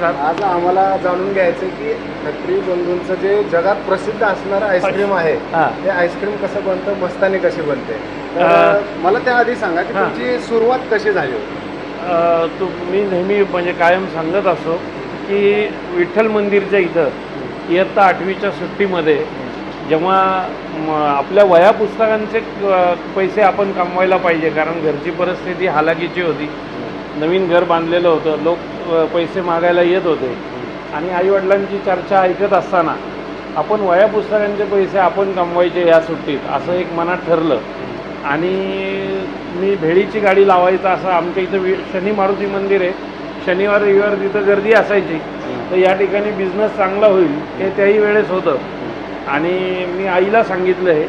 नमस्कार. आज आम्हाला जाणून घ्यायचं की खत्री बंधूंचं जे जगात प्रसिद्ध असणारं आईस्क्रीम आहे हां. ते आईस्क्रीम कसं बनतं मस्तानी कशी बनते? तर अं, मला त्याआधी सांगा की हां. तुमची सुरुवात कशी झाली होती? अ, तू मी नेहमी म्हणजे कायम सांगत असो की विठ्ठल मंदिरच्या इथं इयत्ता आठवीच्या सुट्टीमध्ये जेव्हा म, आपल्या वया पुस्तकांचे क- पैसे आपण कमवायला पाहिजे कारण घरची परिस्थिती हालाकीची होती. नवीन घर बांधलेलं होतं. लोक पैसे मागायला येत होते. आणि आईवडिलांची चर्चा ऐकत असताना आपण वया पुस्तकांचे पैसे आपण कमवायचे या सुट्टीत असं एक मनात ठरलं. आणि मी भेळीची गाडी लावायचं असं आमच्या इथं वि शनी मारुती मंदिर आहे. शनिवार रविवार तिथं गर्दी असायची. तर या ठिकाणी बिझनेस चांगला होईल हे त्याही वेळेस होतं. आणि मी आईला सांगितलं आहे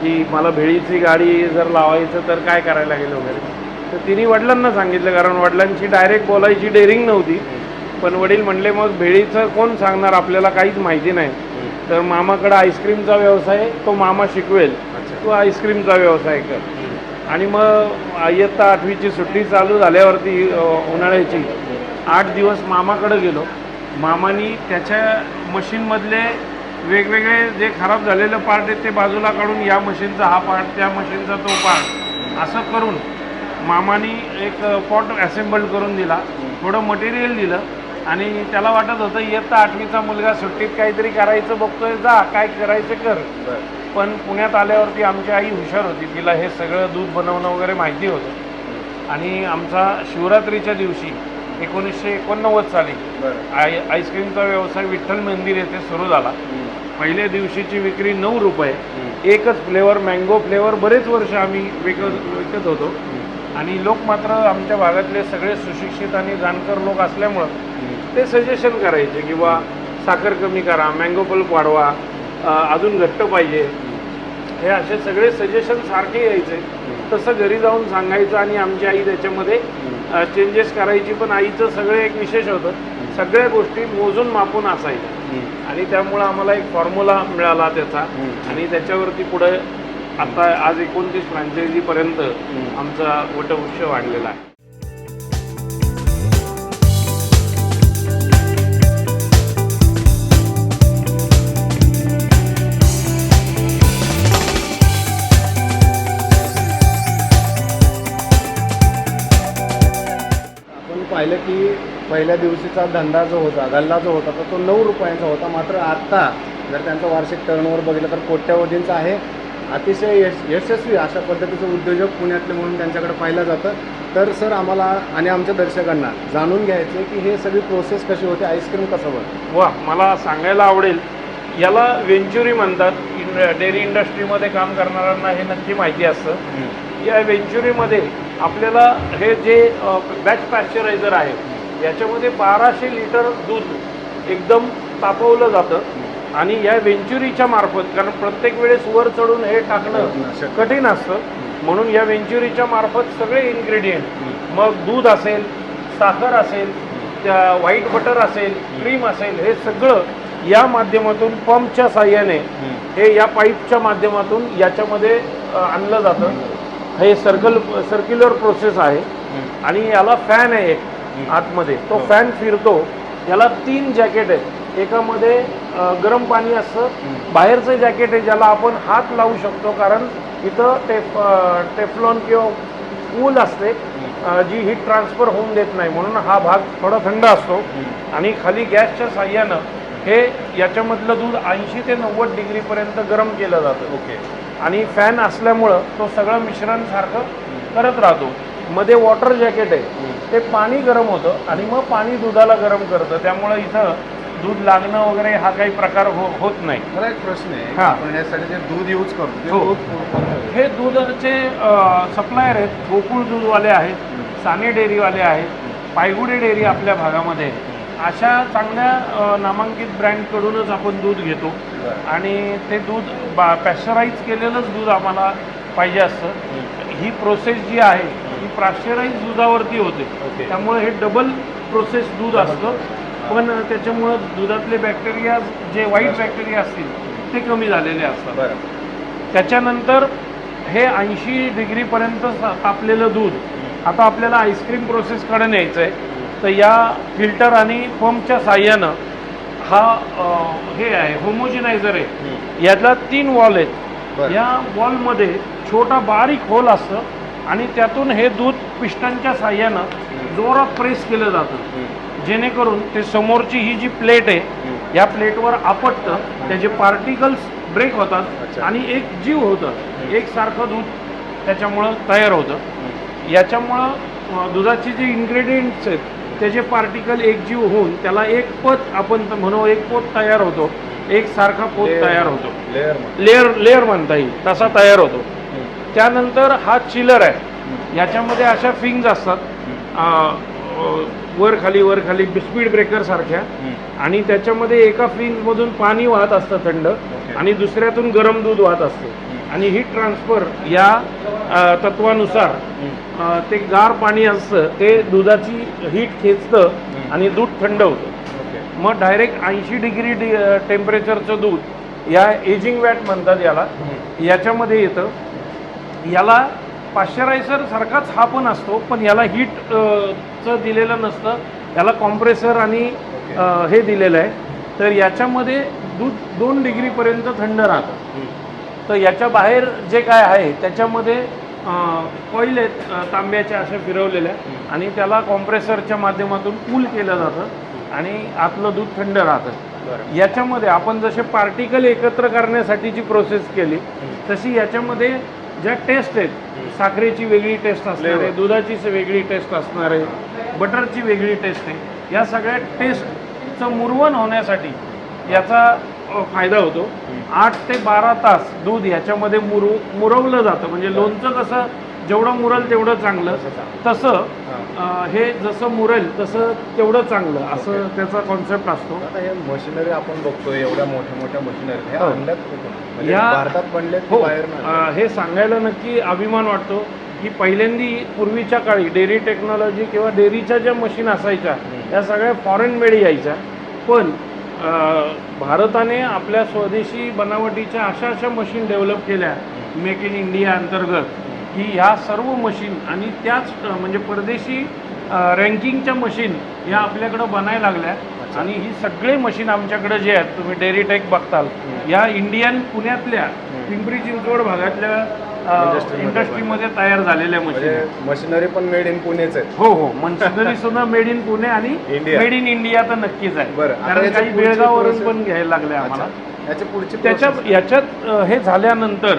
की मला भेळीची गाडी जर लावायचं तर काय करायला लागेल वगैरे. तर तिने वडिलांना सांगितलं कारण वडिलांची डायरेक्ट बोलायची डेअरिंग नव्हती. पण वडील म्हणले मग भेळीचं कोण सांगणार? आपल्याला काहीच माहिती नाही. तर मामाकडं आईस्क्रीमचा व्यवसाय आहे, तो मामा शिकवेल. तो आईस्क्रीमचा व्यवसाय कर. आणि मग इयत्ता आठवीची सुट्टी चालू झाल्यावरती उन्हाळ्याची आठ दिवस मामाकडं गेलो. मामानी त्याच्या मशीनमधले वेगवेगळे जे खराब झालेले पार्ट आहेत ते बाजूला काढून या मशीनचा हा पार्ट त्या मशीनचा तो पार्ट असं करून मामानी एक पॉट असेंबल करून दिला. थोडं मटेरियल दिलं. आणि त्याला वाटत होतं इयत्ता आठवीचा मुलगा सुट्टीत काहीतरी करायचं बघतोय जा काय करायचं कर. पण पुण्यात आल्यावरती आमची आई हुशार होती. तिला हे सगळं दूध बनवणं वगैरे माहिती होतं. आणि आमचा शिवरात्रीच्या दिवशी एकोणीसशे एकोणनव्वद साली आय आईस्क्रीमचा व्यवसाय विठ्ठल मंदिर येथे सुरू झाला. पहिल्या दिवशीची विक्री नऊ रुपये. एकच फ्लेवर मँगो फ्लेवर बरेच वर्ष आम्ही विकत विकत होतो. आणि लोक मात्र आमच्या भागातले सगळे सुशिक्षित आणि जाणकार लोक असल्यामुळं ते सजेशन करायचे किंवा साखर कमी करा मँगो पल्प वाढवा अजून घट्ट पाहिजे. हे असे सगळे सजेशन सारखे यायचे. तसं घरी जाऊन सांगायचं आणि आमची आई त्याच्यामध्ये चेंजेस करायची पण आईचं सगळं एक विशेष होतं. सगळ्या गोष्टी मोजून मापून असायच्या. आणि त्यामुळं आम्हाला एक फॉर्म्युला मिळाला त्याचा. आणि त्याच्यावरती पुढे आता आज एकोणतीस फ्रँचायझीपर्यंत आमचा वटवृक्ष वाढलेला आहे. आपण पाहिलं की पहिल्या दिवशीचा धंदा जो होता गल्ला जो होता तर तो नऊ रुपयांचा होता. मात्र आत्ता जर त्यांचा वार्षिक टर्नओव्हर बघितलं तर कोट्यावधींचा आहे. अतिशय यश यशस्वी अशा पद्धतीचं उद्योजक पुण्यातले म्हणून त्यांच्याकडे पाहिलं जातं. तर सर आम्हाला आणि आमच्या दर्शकांना जाणून घ्यायचं की हे सगळी प्रोसेस कशी होते आईस्क्रीम कसं बनतं वा मला सांगायला आवडेल. याला वेंचुरी म्हणतात. डेअरी इंडस्ट्रीमध्ये काम करणाऱ्यांना हे नक्की माहिती असतं. या वेंचुरीमध्ये आपल्याला हे जे बॅच पॅश्चरायझर आहे याच्यामध्ये बाराशे लिटर दूध एकदम तापवलं जातं. आणि या वेंचुरीच्या मार्फत कारण प्रत्येक वेळेस वर चढून हे टाकणं कठीण असतं. म्हणून या वेंचुरीच्या मार्फत सगळे इन्ग्रेडियंट मग दूध असेल साखर असेल त्या व्हाईट बटर असेल क्रीम असेल हे सगळं या माध्यमातून पंपच्या साह्याने हे या पाईपच्या माध्यमातून याच्यामध्ये आणलं जातं. हे सर्कल सर्क्युलर प्रोसेस आहे. आणि याला फॅन आहे एक आतमध्ये. तो फॅन फिरतो. याला तीन जॅकेट आहेत. एकामध्ये गरम पाणी असतं. बाहेरचं जॅकेट आहे ज्याला आपण हात लावू शकतो कारण इथं टेफ टेफ्लॉन किंवा ऊल असते जी हीट ट्रान्सफर होऊन देत नाही. म्हणून हा भाग थोडा थंड असतो. आणि खाली गॅसच्या साह्यानं हे याच्यामधलं दूध ऐंशी ते नव्वद डिग्रीपर्यंत गरम केलं जातं. ओके. आणि फॅन असल्यामुळं तो सगळं मिश्रण सारखं करत राहतो. मध्ये वॉटर जॅकेट आहे. ते पाणी गरम होतं आणि मग पाणी दुधाला गरम करतं. त्यामुळं इथं दूध लागणं वगैरे हा काही प्रकार हो होत नाही मला एक प्रश्न आहे हां. आपण यासाठी जे दूध यूज करतो ते हो. दूध? हे दुधाचे सप्लायर आहेत गोकुळ दूधवाले आहेत साने डेअरीवाले आहेत पायगुडे डेअरी आपल्या भागामध्ये आहे. अशा चांगल्या अ, नामांकित ब्रँडकडूनच आपण दूध घेतो बरं. आणि ते दूध बा पॅश्चराईज केलेलंच दूध आम्हाला पाहिजे असतं ही प्रोसेस जी आहे ही पाश्चराईज दुधावरती होते. त्यामुळे हे डबल प्रोसेस दूध असतं पण त्याच्यामुळं दुधातले बॅक्टेरिया जे वाईट बॅक्टेरिया असतील ते कमी झालेले असतात. त्याच्यानंतर हे ऐंशी डिग्रीपर्यंत तापलेलं दूध आता आपल्याला आईस्क्रीम प्रोसेसकडे न्यायचं आहे तर या फिल्टर आणि पंपच्या साह्यानं हा हे आहे होमोजिनायझर आहे. यातला तीन वॉल आहेत. या वॉलमध्ये छोटा बारीक होल असतं आणि त्यातून हे दूध पिस्टनच्या साह्यानं जोरात प्रेस केलं जातं. जेणेकरून ते समोरची ही जी प्लेट आहे. या प्लेटवर आपटतं त्याचे पार्टिकल्स ब्रेक होतात अच्छा. आणि एक जीव होतं एक सारखं दूध त्याच्यामुळं तयार होतं. याच्यामुळं दुधाचे जे इन्ग्रेडियंट्स आहेत त्याचे पार्टिकल एकजीव होऊन त्याला एक पत आपण म्हणू एक पोत तयार होतो एक सारखा पोत. तयार होतो. लेअर लेअर म्हणता येईल तसा तयार होतो. त्यानंतर हा चिलर आहे. याच्यामध्ये अशा फिंग्स असतात वर खाली वर खाली स्पीड ब्रेकर सारख्या. आणि त्याच्यामध्ये एका फ्रीजमधून पाणी वाहत असतं थंड. आणि दुसऱ्यातून गरम दूध वाहत असतं. आणि हीट ट्रान्सफर या तत्वानुसार ते गार पाणी असतं ते दुधाची हीट खेचतं आणि दूध थंड होतं. मग डायरेक्ट ऐंशी डिग्री डि टेम्परेचरचं दूध या एजिंग वॅट म्हणतात याला. याच्यामध्ये येतं. याला पाश्चरायझर सारखाच हा पण असतो पण याला हीट चं दिलेलं नसतं. याला कॉम्प्रेसर आणि हे दिलेलं आहे. तर याच्यामध्ये दूध दोन डिग्रीपर्यंत थंड राहतं. तर याच्या बाहेर जे काय आहे त्याच्यामध्ये कॉईल आहेत तांब्याच्या अशा फिरवलेल्या आणि त्याला कॉम्प्रेसरच्या माध्यमातून कूल केलं जातं आणि आतलं दूध थंड राहतं. याच्यामध्ये आपण जसे पार्टिकल एकत्र करण्यासाठीची प्रोसेस केली तशी याच्यामध्ये ज्या टेस्ट आहेत साखरेची वेगळी टेस्ट असणार आहे. दुधाची स- वेगळी टेस्ट असणार आहे बटरची वेगळी टेस्ट आहे. या सगळ्या टेस्टचं मुरवण होण्यासाठी याचा फायदा होतो. आठ ते बारा तास दूध ह्याच्यामध्ये मुरव मुरवलं जातं. म्हणजे लोणचं कसं जेवढं मुरल तेवढं चांगलं. तसं हे. जसं मुरेल तसं तेवढं चांगलं असं त्याचा कॉन्सेप्ट असतो. आता हे मशिनरी आपण बघतोय एवढ्या मोठ्या मोठ्या मशिनरी हे. आणल्यात कुठून? म्हणजे या- भारतात बनले हो. अ, हे सांगायला नक्की अभिमान वाटतो की पहिल्यांदी पूर्वीच्या काळी डेअरी टेक्नॉलॉजी किंवा डेअरीच्या ज्या मशीन असायच्या हम्म. या सगळ्या फॉरेन मेड यायच्या. पण अ, भारताने आपल्या स्वदेशी बनावटीच्या अशा अशा मशीन डेव्हलप केल्या मेक इन इंडिया अंतर्गत. की ह्या सर्व मशीन आणि त्याच म्हणजे परदेशी रँकिंगच्या मशीन या आपल्याकडं बनायला लागल्या. आणि ही सगळे मशीन आमच्याकडे जे आहेत तुम्ही डेअरी टेक बघताल. या इंडियन पुण्यातल्या पिंपरी चिंचवड भागातल्या इंडस्ट्रीमध्ये तयार झालेल्या मशीन म्हणजे मशिनरी पण मेड इन पुणेच आहेत. हो हो. मशिनरी सुद्धा मेड इन पुणे आणि. मेड इन इंडिया तर नक्कीच आहे. कारण काही बेळगाववरून पण घ्यायला लागले आम्हाला. process- याच्यात हे झाल्यानंतर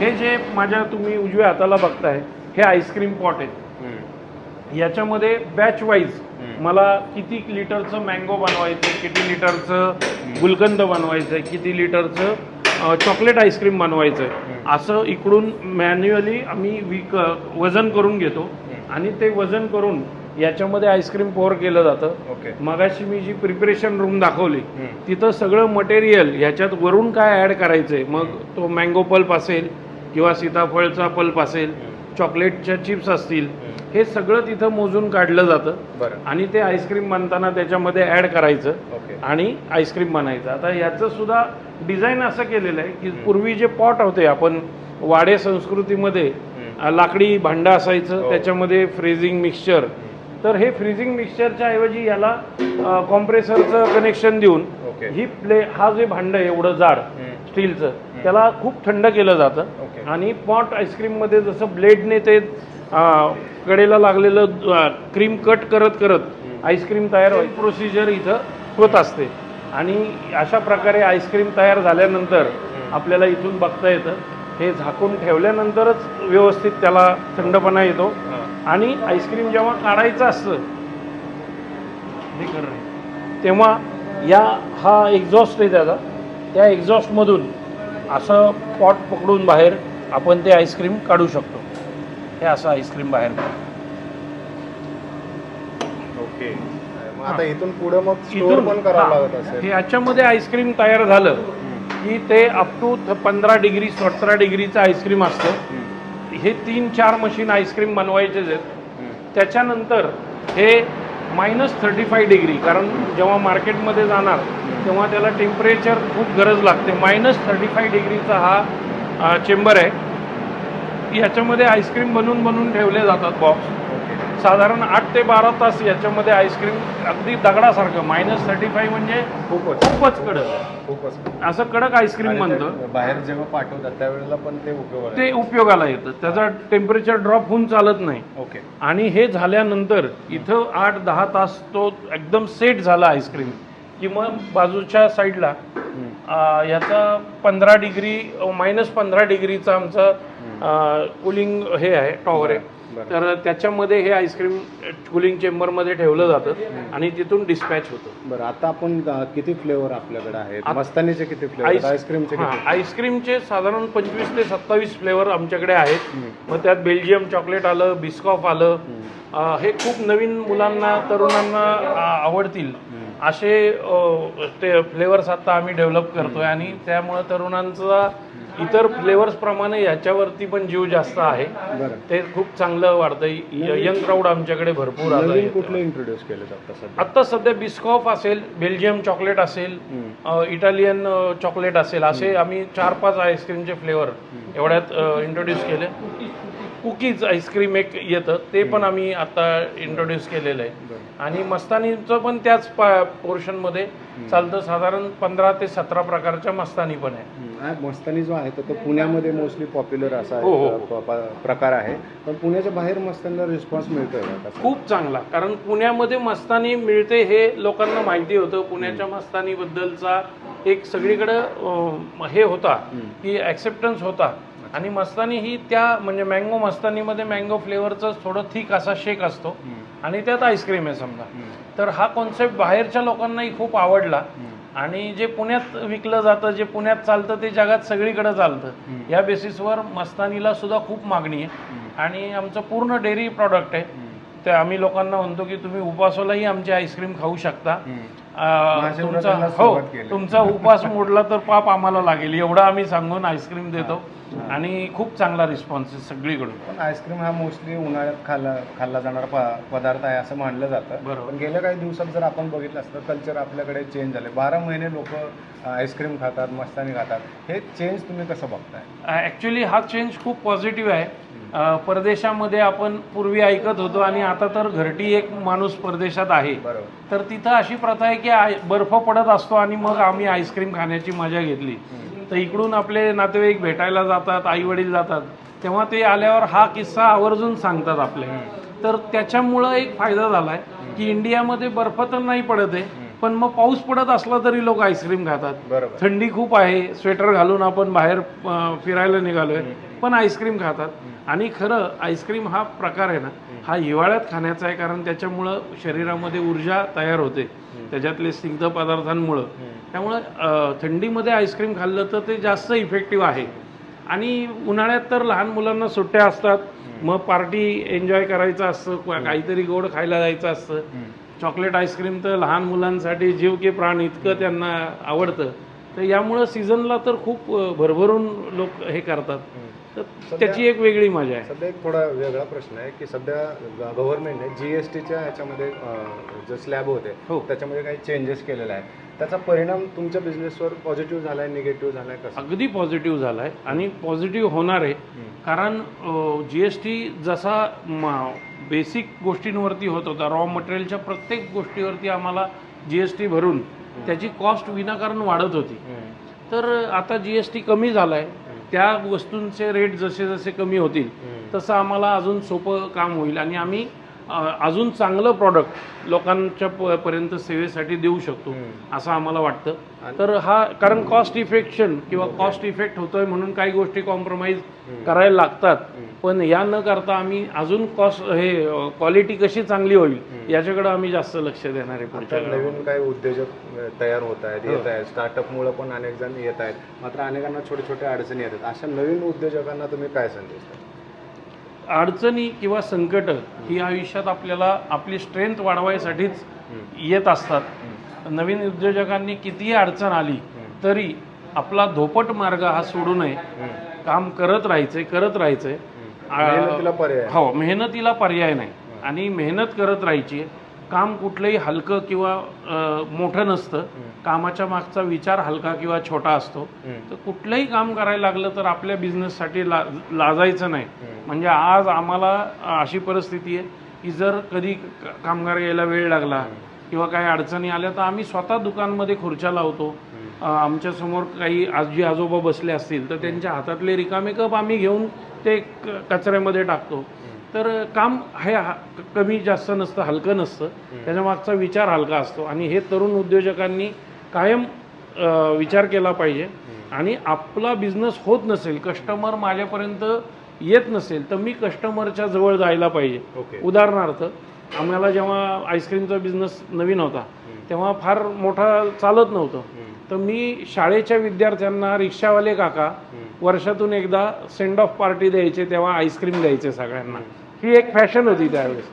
हे जे माझ्या तुम्ही उजव्या हाताला बघताय हे आईस्क्रीम पॉट आहेत. याच्यामध्ये बॅच वाईज. मला किती लिटरचं मँगो बनवायचं किती लिटरचं गुलकंद बनवायचं किती लिटरचं चॉकलेट आईस्क्रीम बनवायचं असं इकडून मॅन्युअली आम्ही विक वजन करून घेतो आणि ते वजन करून याच्यामध्ये आईस्क्रीम पोअर केलं जातं. ओके. मगाशी मी जी प्रिपरेशन रूम दाखवली. तिथं सगळं मटेरियल ह्याच्यात वरून काय ॲड करायचं मग तो मँगो पल्प असेल किंवा सीताफळचा पल्प असेल चॉकलेटच्या चिप्स असतील हे सगळं तिथं मोजून काढलं जातं. आणि ते आईस्क्रीम बनताना त्याच्यामध्ये ॲड करायचं आणि आईस्क्रीम बनायचं. आता याचं सुद्धा डिझाईन असं केलेलं आहे की पूर्वी जे पॉट होते आपण वाडे संस्कृतीमध्ये लाकडी भांडं असायचं हो. त्याच्यामध्ये फ्रीझिंग मिक्सचर. तर हे फ्रीझिंग मिक्सचरच्या ऐवजी याला कॉम्प्रेसरचं कनेक्शन देऊन ही प्ले हा जे भांड आहे एवढं जाड. स्टीलचं त्याला खूप थंड केलं जातं. आणि पॉट आईस्क्रीममध्ये जसं ब्लेडने ते कडेला लागलेलं क्रीम कट करत करत आईस्क्रीम तयार प्रोसिजर इथं होत असते. आणि अशा प्रकारे आईस्क्रीम तयार झाल्यानंतर आपल्याला इथून बघता येतं. हे झाकून ठेवल्यानंतरच व्यवस्थित त्याला थंडपणा येतो. आणि आईस्क्रीम जेव्हा काढायचं असतं. तेव्हा या हा एक्झॉस्ट आहे त्याचा. त्या एक्झॉस्टमधून असं पॉट पकडून बाहेर आपण ते आईस्क्रीम काढू शकतो. हे असं आईस्क्रीम बाहेर. ओके. मग आता इथून पुढे मग इथून पण करावं लागत असेल. हे याच्यामध्ये आईस्क्रीम तयार झालं की ते अप टू पंधरा डिग्री सतरा डिग्रीचं आईस्क्रीम असतं. हे तीन चार मशीन आईस्क्रीम बनवायचेच आहेत. त्याच्यानंतर हे मायनस थर्टी फाय डिग्री कारण जेव्हा मार्केटमध्ये जाणार तेव्हा त्याला टेम्परेचर खूप गरज लागते. मायनस थर्टी फाय डिग्रीचा हा चेंबर आहे. याच्यामध्ये आईस्क्रीम बनवून बनवून ठेवले जातात बॉक्स साधारण आठ ते बारा तास याच्यामध्ये आईस्क्रीम अगदी दगडासारखं. मायनस थर्टी फाईव्ह म्हणजे खूपच. खूपच कडक. खूपच. असं कडक आईस्क्रीम आणि म्हणतो ते बाहेर जेव्हा पाठवतात त्यावेळेला पण ते उपयोग ते उपयोगाला येतं. त्याचा टेम्परेचर ड्रॉप होऊन चालत नाही. ओके आणि हे झाल्यानंतर इथं आठ दहा तास तो एकदम सेट झाला आईस्क्रीम की मग बाजूच्या साईडला आ, याचा पंधरा डिग्री मायनस पंधरा डिग्रीचा आमचा कुलिंग हे आहे टॉवर आहे. तर त्याच्यामध्ये हे आईस्क्रीम कुलिंग चेंबरमध्ये ठेवलं जातं आणि तिथून डिस्पॅच होतं. बरं आता आपण किती फ्लेवर आपल्याकडे आहेत? मस्तानीचे किती फ्लेवर आईस- आईस्क्रीमचे आईस्क्रीमचे साधारण पंचवीस ते सत्तावीस फ्लेवर आमच्याकडे आहेत. मग त्यात बेल्जियम चॉकलेट आलं बिस्कॉफ आलं. हे खूप नवीन मुलांना तरुणांना आवडतील. असे ते फ्लेवर्स आता आम्ही डेव्हलप करतोय आणि त्यामुळं तरुणांचा इतर फ्लेवर्स प्रमाणे याच्यावरती पण जीव जास्त आहे. ते खूप चांगलं वाढतंय. यंग क्राऊड आमच्याकडे भरपूर. कुठले इंट्रोड्यूस केले आता सध्या? आत्ता सध्या बिस्कॉफ असेल बेल्जियम चॉकलेट असेल इटालियन चॉकलेट असेल असे आम्ही चार पाच आईस्क्रीमचे फ्लेवर एवढ्यात इंट्रोड्यूस केले. कुकीज आईस्क्रीम एक येतं ते पण आम्ही आता इंट्रोड्यूस केलेलं आहे. आणि मस्तानीचं पण त्याच पोर्शनमध्ये चालतं साधारण पंधरा ते सतरा प्रकारच्या मस्तानी पण आहे. हा, मस्तानी जो आहे तो पुण्यामध्ये मोस्टली पॉप्युलर असा हो, हो, प- प्रकार आहे. पण पुण्याच्या बाहेर मस्तानीला रिस्पॉन्स मिळतोय कसा? खूप चांगला. कारण पुण्यामध्ये मस्तानी मिळते हे लोकांना माहिती होतं. पुण्याच्या मस्तानीबद्दलचा एक सगळीकडं हे होता की ॲक्सेप्टन्स होता. आणि मस्तानी ही त्या म्हणजे मँगो मस्तानीमध्ये मँगो फ्लेवरचा थोडं थिक असा शेक असतो. आणि त्यात आईस्क्रीम आहे समजा. तर हा कॉन्सेप्ट बाहेरच्या लोकांनाही खूप आवडला. आणि जे पुण्यात विकलं जातं जे पुण्यात चालतं ते जगात सगळीकडे चालतं. या बेसिसवर मस्तानीला सुद्धा खूप मागणी आहे. आणि आमचं पूर्ण डेअरी प्रॉडक्ट आहे. ते आम्ही लोकांना म्हणतो की तुम्ही उपासालाही आमची आईस्क्रीम खाऊ शकता. तुमचा हो. तुमचा उपास मोडला तर पाप आम्हाला लागेल. एवढं आम्ही सांगून आईस्क्रीम देतो. आणि खूप चांगला रिस्पॉन्स आहे सगळीकडून. पण आईस्क्रीम हा मोस्टली उन्हाळ्यात खाल्ला खाल्ला जाणारा प- पदार्थ आहे असं मानलं जातं. बरोबर. गेल्या काही दिवसात जर आपण बघितलं असतं कल्चर आपल्याकडे चेंज झाले बारा महिने लोक आईस्क्रीम खातात मस्तानी खातात. हे चेंज तुम्ही कसं बघताय? ॲक्च्युली हा चेंज खूप पॉझिटिव्ह आहे. परदेशामध्ये आपण पूर्वी ऐकत होतो आणि आता तर घरटी एक माणूस परदेशात आहे. बरोबर. तर तिथं अशी प्रथा आहे की आय बर्फ पडत असतो आणि मग आम्ही आईस्क्रीम खाण्याची मजा घेतली. तर इकडून आपले नातेवाईक भेटायला जातात आई वडील जातात. तेव्हा ते आल्यावर हा किस्सा आवर्जून सांगतात आपले. तर त्याच्यामुळं एक फायदा झाला आहे की इंडियामध्ये बर्फ तर नाही पडत आहे पण मग पाऊस पडत असला तरी लोक आईस्क्रीम खातात. बरोबर. थंडी खूप आहे स्वेटर घालून आपण बाहेर अं, फिरायला निघालोय पण आईस्क्रीम खातात. आणि खरं आईस्क्रीम हा प्रकार आहे ना हा हिवाळ्यात खाण्याचा आहे कारण त्याच्यामुळं शरीरामध्ये ऊर्जा तयार होते. त्याच्यातले स्निग्ध पदार्थांमुळं. त्यामुळं अं, थंडीमध्ये आईस्क्रीम खाल्लं तर ते जास्त इफेक्टिव्ह आहे. आणि उन्हाळ्यात तर लहान मुलांना सुट्ट्या असतात. मग पार्टी एन्जॉय करायचं असतं क- काहीतरी गोड खायला जायचं असतं. चॉकलेट आईस्क्रीम तर लहान मुलांसाठी जीव की प्राण इतकं त्यांना आवडतं. तर यामुळं सीझनला तर खूप भरभरून लोक हे करतात. तर त्याची एक वेगळी मजा आहे. सध्या एक थोडा वेगळा प्रश्न आहे की सध्या गव्हर्नमेंटने जी एस टीच्या ह्याच्यामध्ये जे स्लॅब होते हो. त्याच्यामध्ये काही चेंजेस केलेले आहे त्याचा परिणाम तुमच्या बिझनेसवर पॉझिटिव्ह झाला आहे निगेटिव्ह झाला आहे कसं? अगदी पॉझिटिव्ह झाला आहे आणि पॉझिटिव्ह होणार आहे. कारण जी एस टी जसा बेसिक गोष्टींवरती होत होता. रॉ मटेरियलच्या प्रत्येक गोष्टीवरती आम्हाला जी एस टी भरून त्याची कॉस्ट विनाकारण वाढत होती. तर आता जी एस टी कमी झाला आहे त्या वस्तूंचे रेट जसे जसे कमी होतील तसं आम्हाला अजून सोपं काम होईल. आणि आम्ही अजून चांगलं प्रॉडक्ट लोकांच्या प- पर्यंत सेवेसाठी देऊ शकतो असं आम्हाला वाटतं. तर हा कारण कॉस्ट इफेक्शन किंवा कॉस्ट इफेक्ट होतोय म्हणून काही गोष्टी कॉम्प्रोमाइज करायला लागतात. पण या न करता आम्ही अजून कॉस्ट हे क्वालिटी कशी चांगली होईल याच्याकडे आम्ही जास्त लक्ष देणार आहे पुढच्या आता काळात. नवीन काही उद्योजक अ, तयार होत आहेत येत आहेत. स्टार्टअपमुळे पण अनेक जण येत आहेत. मात्र अनेकांना छोटे छोटे अडचणी येतात. अशा नवीन उद्योजकांना तुम्ही काय संदेश द्याल? अडचणी किंवा संकट ही आयुष्यात आपल्याला आपली स्ट्रेंथ वाढवायसाठीच येत असतात. नवीन उद्योजकांनी कितीही अडचण आली तरी आपला धोपट मार्ग हा सोडू नये. काम करत राहायचंय करत राहायचंय. मेहनतीला पर्याय. आहे. हो मेहनतीला पर्याय नाही. आणि मेहनत करत राहायची काम कुठलंही हलकं किंवा मोठं नसतं. कामाच्या मागचा विचार हलका किंवा छोटा असतो. तर कुठलंही काम करायला लागलं तर आपल्या बिझनेससाठी ला लाजायचं नाही. म्हणजे आज आम्हाला अशी परिस्थिती आहे की जर कधी कामगार यायला वेळ लागला किंवा काही अडचणी आल्या तर आम्ही स्वतः दुकानमध्ये खुर्च्या लावतो. अ, आमच्यासमोर काही आजी आजोबा बसले असतील तर त्यांच्या हातातले रिकामे कप आम्ही घेऊन ते कचऱ्यामध्ये टाकतो. तर काम हे हा- कमी जास्त नसतं हलकं नसतं. त्याच्या मागचा विचार हलका असतो. आणि हे तरुण उद्योजकांनी कायम अ, विचार केला पाहिजे. आणि आपला बिझनेस होत नसेल कस्टमर माझ्यापर्यंत येत नसेल तर मी कस्टमरच्या जवळ जायला पाहिजे. ओके. उदाहरणार्थ आम्हाला जेव्हा आईस्क्रीमचा बिझनेस नवीन होता तेव्हा फार मोठा चालत नव्हतं. तर मी शाळेच्या विद्यार्थ्यांना रिक्षावाले काका वर्षातून एकदा सेंड ऑफ पार्टी द्यायचे तेव्हा आईस्क्रीम द्यायचे सगळ्यांना. ही एक फॅशन होती त्यावेळेस.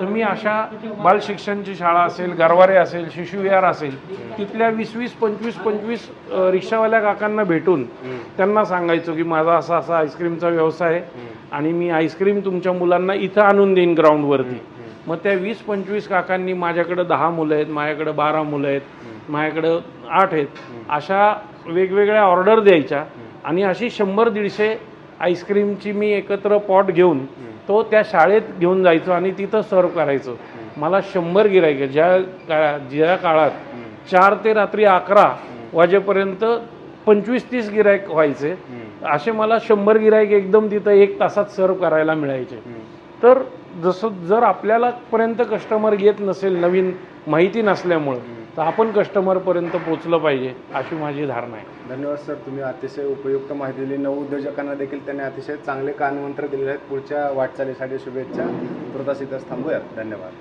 तर मी अशा बाल शिक्षणची शाळा असेल गरवारे असेल शिशुविहार असेल तिथल्या वीस वीस पंचवीस पंचवीस रिक्षावाल्या काकांना भेटून त्यांना सांगायचो की माझा असा असा आईस्क्रीमचा व्यवसाय आहे आणि मी आईस्क्रीम तुमच्या मुलांना इथं आणून देईन ग्राउंडवरती मग त्या वीस पंचवीस काकांनी माझ्याकडे दहा मुलं आहेत माझ्याकडे बारा मुलं आहेत. माझ्याकडं आठ आहेत. अशा वेगवेगळ्या ऑर्डर द्यायच्या आणि अशी शंभर दीडशे आईस्क्रीमची मी एकत्र पॉट घेऊन तो त्या शाळेत घेऊन जायचो आणि तिथं सर्व करायचो. मला शंभर गिरायक ज्या का ज्या काळात चार ते रात्री अकरा वाजेपर्यंत पंचवीस तीस गिरायक व्हायचे. असे मला शंभर गिरायक एकदम तिथं एक तासात सर्व करायला मिळायचे. तर जसं जर आपल्याला पर्यंत कस्टमर येत नसेल नवीन माहिती नसल्यामुळं तर आपण कस्टमरपर्यंत पोचलं पाहिजे अशी माझी धारणा आहे. धन्यवाद सर तुम्ही अतिशय उपयुक्त माहिती दिली. नव उद्योजकांना देखील त्यांनी अतिशय चांगले कानमंत्र दिलेले आहेत. पुढच्या वाटचालीसाठी शुभेच्छा. तुर्तास इथंच थांबूयात. धन्यवाद.